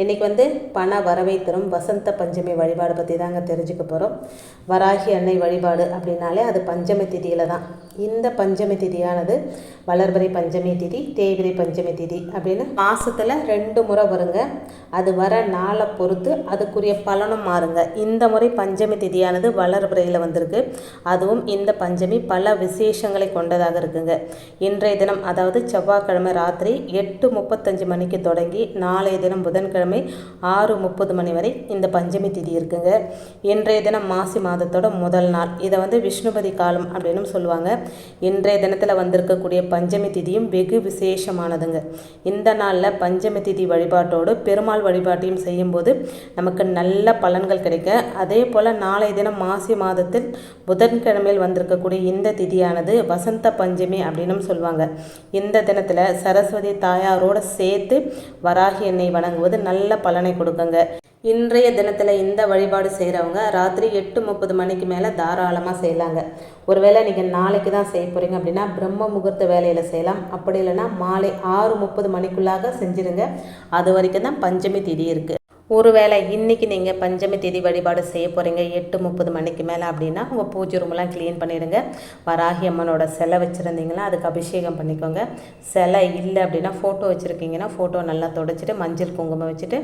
இன்றைக்கி வந்து பண வரவை தரும் வசந்த பஞ்சமி வழிபாடு பற்றி தாங்க தெரிஞ்சுக்க போகிறோம் வராகி அன்னை வழிபாடு அப்படின்னாலே அது பஞ்சமி திதியில் தான். இந்த பஞ்சமி திதியானது வளர்பிறை பஞ்சமி திதி தேய்பிரை பஞ்சமி திதி அப்படின்னு மாதத்தில் ரெண்டு முறை வருங்க. அது வர நாளை பொறுத்து அதுக்குரிய பலனும் மாறுங்க. இந்த முறை பஞ்சமி திதியானது வளர்பிறையில் வந்திருக்கு. அதுவும் இந்த பஞ்சமி பல விசேஷங்களை கொண்டதாக இருக்குங்க. இன்றைய தினம் அதாவது செவ்வாய்க்கிழமை ராத்திரி எட்டு முப்பத்தஞ்சு மணிக்கு தொடங்கி நாளைய தினம் புதன்கிழமை ஆறு முப்பது மணி வரை இந்த பஞ்சமி திதி இருக்குங்க. இன்றைய தினம் மாசி மாதத்தோட முதல் நாள். இதை வந்து விஷ்ணுபதி காலம் அப்படின்னு சொல்லுவாங்க. இன்றைய தினத்தில் வந்திருக்கக்கூடிய பஞ்சமி திதியும் வெகு விசேஷமானதுங்க. இந்த நாளில் பஞ்சமி திதி வழிபாட்டோடு பெருமாள் வழிபாட்டையும் செய்யும்போது நமக்கு நல்ல பலன்கள் கிடைக்க. அதே போல் நாளைய தினம் மாசி மாதத்தில் புதன்கிழமையில் வந்திருக்கக்கூடிய இந்த திதியானது வசந்த பஞ்சமி அப்படின்னும் சொல்லுவாங்க. இந்த தினத்தில் சரஸ்வதி தாயாரோடு சேர்த்து வராகி எண்ணெய் வணங்குவது நல்ல நல்ல பலனை கொடுக்குங்க. இன்றைய தினத்தில் இந்த வழிபாடு செய்கிறவங்க ராத்திரி எட்டு முப்பது மணிக்கு மேலே தாராளமாக செய்யலாங்க. ஒருவேளை நீங்கள் நாளைக்கு தான் செய்ய போகிறீங்க அப்படின்னா பிரம்ம முகூர்த்த வேலையில் செய்யலாம். அப்படி இல்லைன்னா மாலை ஆறு முப்பது மணிக்குள்ளாக செஞ்சுருங்க. அது வரைக்கும் தான் பஞ்சமி திதி இருக்குது ஒருவேளை இன்றைக்கி நீங்கள் பஞ்சமி தேதி வழிபாடு செய்ய போகிறீங்க எட்டு முப்பது மணிக்கு மேலே அப்படின்னா உங்கள் பூஜை ரூமெல்லாம் க்ளீன் பண்ணிடுங்க. வராகி அம்மனோட சிலை வச்சுருந்தீங்கன்னா அதுக்கு அபிஷேகம் பண்ணிக்கோங்க. சிலை இல்லை அப்படின்னா ஃபோட்டோ வச்சுருக்கீங்கன்னா ஃபோட்டோ நல்லா தொடச்சிட்டு மஞ்சள் குங்குமம் வச்சுட்டு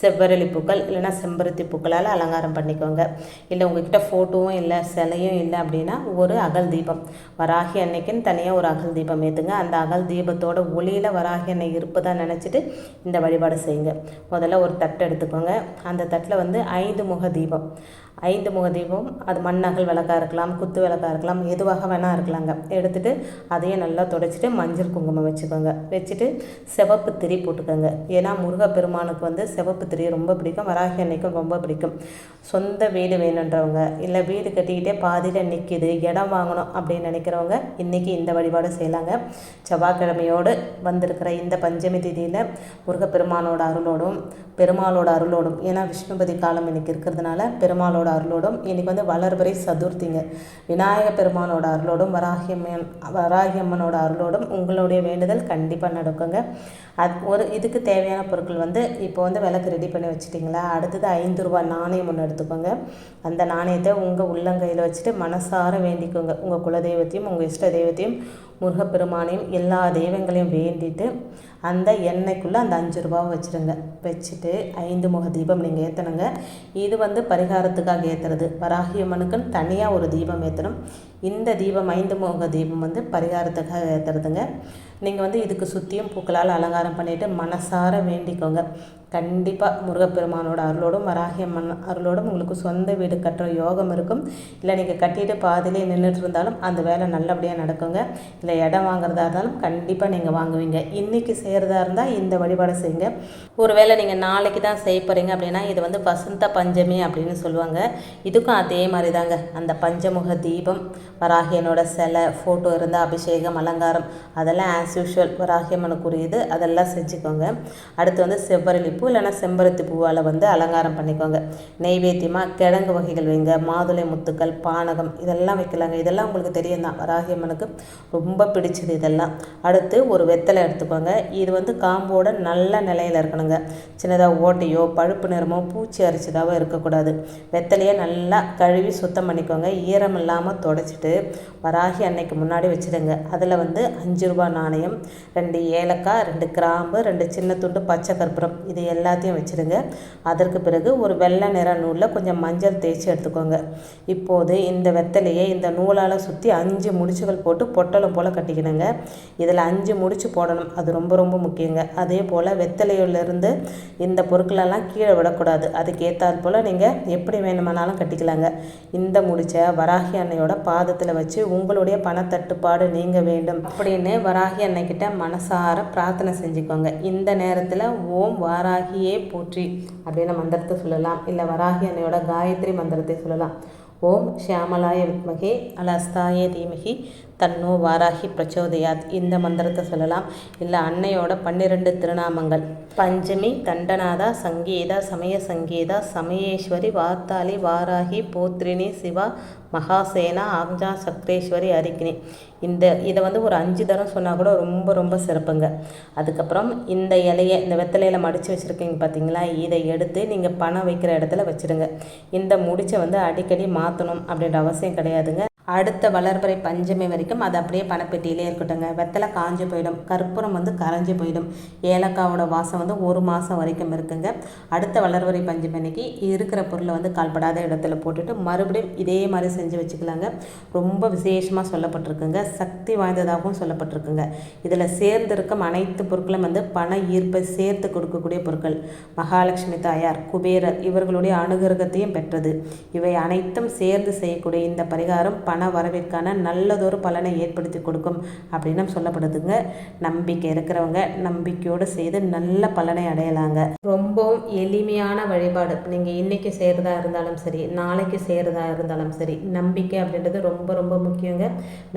செவ்வரளி பூக்கள் இல்லைனா செம்பருத்தி பூக்களால் அலங்காரம் பண்ணிக்கோங்க. இல்லை உங்ககிட்ட ஃபோட்டோவும் இல்லை சிலையும் இல்லை அப்படின்னா ஒரு அகல் தீபம். வராகி அன்னைக்குன்னு தனியாக ஒரு அகல் தீபம் ஏற்றுங்க அந்த அகல் தீபத்தோட ஒளியில் வராகி அன்னை இருப்பதாக நினச்சிட்டு இந்த வழிபாடு செய்யுங்க. முதல்ல ஒரு தட்டு எடுத்து எடுத்துக்கோங்க அந்த தட்டில் வந்து ஐந்து முக தீபம். ஐந்து முக தீபம் அது மண்ணகல் விளக்காக இருக்கலாம் குத்து விளக்காக இருக்கலாம் எதுவாக வேணால் இருக்கலாங்க. எடுத்துகிட்டு அதையும் நல்லா துடைச்சிட்டு மஞ்சள் குங்குமம் வச்சுக்கோங்க. வச்சுட்டு சிவப்பு திரி போட்டுக்கோங்க. ஏன்னா முருகப்பெருமானுக்கு வந்து சிவப்பு திரி ரொம்ப பிடிக்கும் வராகி அன்னைக்கும் ரொம்ப பிடிக்கும். சொந்த வீடு வேணுன்றவங்க இல்லை வீடு கட்டிக்கிட்டே பாதியில் நிற்கிது இடம் வாங்கணும் அப்படின்னு நினைக்கிறவங்க இன்றைக்கி இந்த வழிபாடு செய்யலாங்க. செவ்வாய்க்கிழமையோடு வந்திருக்கிற இந்த பஞ்சமி திதியில் முருகப்பெருமானோட அருளோடும் பெருமாளோட அருளோடும் ஏன்னா விஷ்ணுபதி காலம் இன்றைக்கி இருக்கிறதுனால பெருமாளோட அருளோடும் இன்றைக்கி வந்து வளர்பிறை சதுர்த்திங்க. விநாயக பெருமானோட அருளோடும் வராகியம்மன் வராகியம்மனோட அருளோடும் உங்களுடைய வேண்டுதல் கண்டிப்பாக நடக்குங்க. அது ஒரு இதுக்கு தேவையான பொருட்கள் வந்து இப்போ வந்து விளக்கு ரெடி பண்ணி வச்சுட்டிங்களா? அடுத்தது ஐந்து ரூபா நாணயம் ஒன்று எடுத்துக்கோங்க. அந்த நாணயத்தை உங்கள் உள்ளங்கையில் வச்சுட்டு மனசார வேண்டிக்கோங்க. உங்கள் குலதெய்வத்தையும் உங்கள் இஷ்ட தெய்வத்தையும் முருகப்பெருமானையும் எல்லா தெய்வங்களையும் வேண்டிட்டு அந்த எண்ணெய்க்குள்ளே அந்த அஞ்சு ரூபாவை வச்சுருங்க. வச்சுட்டு ஐந்து முக தீபம் நீங்கள் ஏற்றணுங்க இது வந்து பரிகாரத்துக்காக ஏற்றுறது வராகியம்மனுக்குன்னு தனியாக ஒரு தீபம் ஏற்றணும் இந்த தீபம் ஐந்து முக தீபம் வந்து பரிகாரத்துக்காக ஏற்றுறதுங்க நீங்கள் வந்து இதுக்கு சுற்றியும் பூக்களால் அலங்காரம் பண்ணிவிட்டு மனசார வேண்டிக்கோங்க. கண்டிப்பாக முருகப்பெருமானோட அருளோடும் வராகியம்மன் அருளோடும் உங்களுக்கு சொந்த வீடு கட்டுற யோகம் இருக்கும். இல்லை நீங்கள் கட்டிட்டு பாதிலே நின்றுட்டு இருந்தாலும் அந்த வேலை நல்லபடியாக நடக்குங்க. இல்லை இடம் வாங்குறதா இருந்தாலும் கண்டிப்பாக நீங்கள் வாங்குவீங்க. இன்றைக்கி செய்கிறதா இருந்தால் இந்த வழிபாடு செய்யுங்க. ஒரு வேளை நீங்கள் நாளைக்கு தான் செய்ய போகிறீங்க அப்படின்னா இது வந்து வசந்த பஞ்சமி அப்படின்னு சொல்லுவாங்க. இதுக்கும் அதே மாதிரி தாங்க அந்த பஞ்சமுக தீபம் வராகியனோட சிலை ஃபோட்டோ இருந்தால் அபிஷேகம் அலங்காரம் அதெல்லாம் ஆஸ் யூஷுவல் வராகியம்மனுக்குரியது அதெல்லாம் செஞ்சுக்கோங்க. அடுத்து வந்து செவ்வரளி பூ இல்லைன்னா செம்பருத்தி பூவால் வந்து அலங்காரம் பண்ணிக்கோங்க. நெய்வேத்தியமாக கிழங்கு வகைகள் வைங்க. மாதுளை முத்துக்கள் பானகம் இதெல்லாம் வைக்கலாங்க. இதெல்லாம் உங்களுக்கு தெரியும் தான் வராகியம்மனுக்கு ரொம்ப பிடிச்சது இதெல்லாம். அடுத்து ஒரு வெத்தலை எடுத்துக்கோங்க. இது வந்து காம்போட நல்ல நிலையில் இருக்கணுங்க. சின்னதாக ஓட்டையோ பழுப்பு நிறமோ பூச்சி அரிச்சதாகவோ இருக்கக்கூடாது. வெத்தலையை நல்லா கழுவி சுத்தம் பண்ணிக்கோங்க. ஈரம் இல்லாமல் தொடச்சிட்டு வராகி அன்னைக்கு முன்னாடி வச்சுடுங்க. அதில் வந்து அஞ்சு ரூபா நாணயம் ரெண்டு ஏலக்காய் ரெண்டு கிராம்பு ரெண்டு சின்ன துண்டு பச்சை கற்பூரம் இது எல்லாத்தையும் வச்சுடுங்க. அதற்கு பிறகு ஒரு வெள்ளை நிற நூலில் கொஞ்சம் மஞ்சள் தேய்ச்சி எடுத்துக்கோங்க. இப்போது இந்த வெத்தலையை இந்த நூலால் சுற்றி அஞ்சு முடிச்சுகள் போட்டு பொட்டலம் போல் கட்டிக்கணுங்க. இதில் அஞ்சு முடிச்சு போடணும். அது ரொம்ப ரொம்ப முக்கியங்க. அதே போல் வெத்தலையிலிருந்து இந்த பொருட்களெல்லாம் கீழே விடக்கூடாது. அதுக்கு ஏற்றாற் போல் நீங்கள் எப்படி வேணுமானாலும் கட்டிக்கலாங்க. இந்த முடிச்ச வராகி அன்னையோட பாதத்தில் வச்சு உங்களுடைய பணத்தட்டுப்பாடு நீங்க வேண்டும். அப்படின்னு வராகி அன்னைக்கிட்ட மனசார பிரார்த்தனை செஞ்சுக்கோங்க. இந்த நேரத்தில் ஓம் வாராகியே போற்றி அப்படின்னு மந்திரத்தை சொல்லலாம். இல்லை வராகி அன்னையோட காயத்ரி மந்திரத்தை சொல்லலாம். ஓம் ஷியாமலாய வித்மகே அலஸ்தாய தீமகி தன்னோ வாராகி பிரச்சோதயாத். இந்த மந்திரத்தை சொல்லலாம். இல்லை அன்னையோட பன்னிரெண்டு திருநாமங்கள். பஞ்சமி தண்டநாதா சங்கீதா சமய சங்கீதா சமயேஸ்வரி வார்த்தாளி வாராகி போத்ரினி சிவா மகாசேனா ஆக்ஜா சக்ரேஸ்வரி அரிக்கினி. இந்த இதை வந்து ஒரு அஞ்சு தரம் சொன்னால் கூட ரொம்ப ரொம்ப சிறப்புங்க. அதுக்கப்புறம் இந்த இலையை இந்த வெத்தலையில் மடித்து வச்சுருக்கீங்க பார்த்தீங்களா இதை எடுத்து நீங்கள் பணம் வைக்கிற இடத்துல வச்சுடுங்க இந்த முடிச்சை வந்து அடிக்கடி மாற்றணும் அப்படின்ற அவசியம் கிடையாதுங்க. அடுத்த வளர்பறை பஞ்சமி வரைக்கும் அது அப்படியே பணப்பெட்டியிலே இருக்கட்டுங்க வெத்தலை காஞ்சு போயிடும். கற்பூரம் வந்து கரைஞ்சி போயிடும். ஏலக்காவோட வாசம் வந்து ஒரு மாதம் வரைக்கும் இருக்குங்க. அடுத்த வளர்வரை பஞ்சமி அன்னைக்கு இருக்கிற பொருளை வந்து கால்படாத இடத்துல போட்டுட்டு மறுபடியும் இதே மாதிரி செஞ்சு வச்சுக்கலாங்க. ரொம்ப விசேஷமாக சொல்லப்பட்டிருக்குங்க. சக்தி வாய்ந்ததாகவும் சொல்லப்பட்டிருக்குங்க. இதில் சேர்ந்திருக்கும் அனைத்து பொருட்களும் வந்து பண ஈர்ப்பை சேர்த்து கொடுக்கக்கூடிய பொருட்கள். மகாலட்சுமி தாயார் குபேரர் இவர்களுடைய அனுகிரகத்தையும் பெற்றது. இவை அனைத்தும் சேர்ந்து செய்யக்கூடிய இந்த பரிகாரம் பண வரவிற்கான நல்லதொரு பலனை ஏற்படுத்தி கொடுக்கும் அப்படின்னு சொல்லப்படுதுங்க. நம்பிக்கை இருக்கிறவங்க நம்பிக்கையோடு செய்து நல்ல பலனை அடையலாங்க. ரொம்பவும் எளிமையான வழிபாடு. நீங்கள் இன்றைக்கி செய்கிறதா இருந்தாலும் சரி நாளைக்கு செய்கிறதா இருந்தாலும் சரி நம்பிக்கை அப்படின்றது ரொம்ப ரொம்ப முக்கியங்க.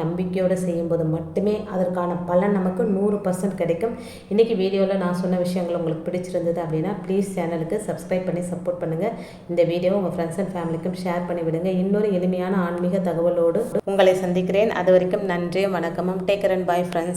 நம்பிக்கையோடு செய்யும்போது மட்டுமே அதற்கான பலன் நமக்கு நூறு பர்சன்ட் கிடைக்கும். இன்றைக்கி வீடியோவில் நான் சொன்ன விஷயங்கள் உங்களுக்கு பிடிச்சிருந்தது அப்படின்னா ப்ளீஸ் சேனலுக்கு சப்ஸ்கிரைப் பண்ணி சப்போர்ட் பண்ணுங்கள் இந்த வீடியோவை உங்கள் ஃப்ரெண்ட்ஸ் அண்ட் ஃபேமிலிக்கும் ஷேர் பண்ணி விடுங்க இன்னொரு எளிமையான ஆன்மீக தகவலோடு உங்களை சந்திக்கிறேன். அது வரைக்கும் நன்றி வணக்கமும். Taker and bye friends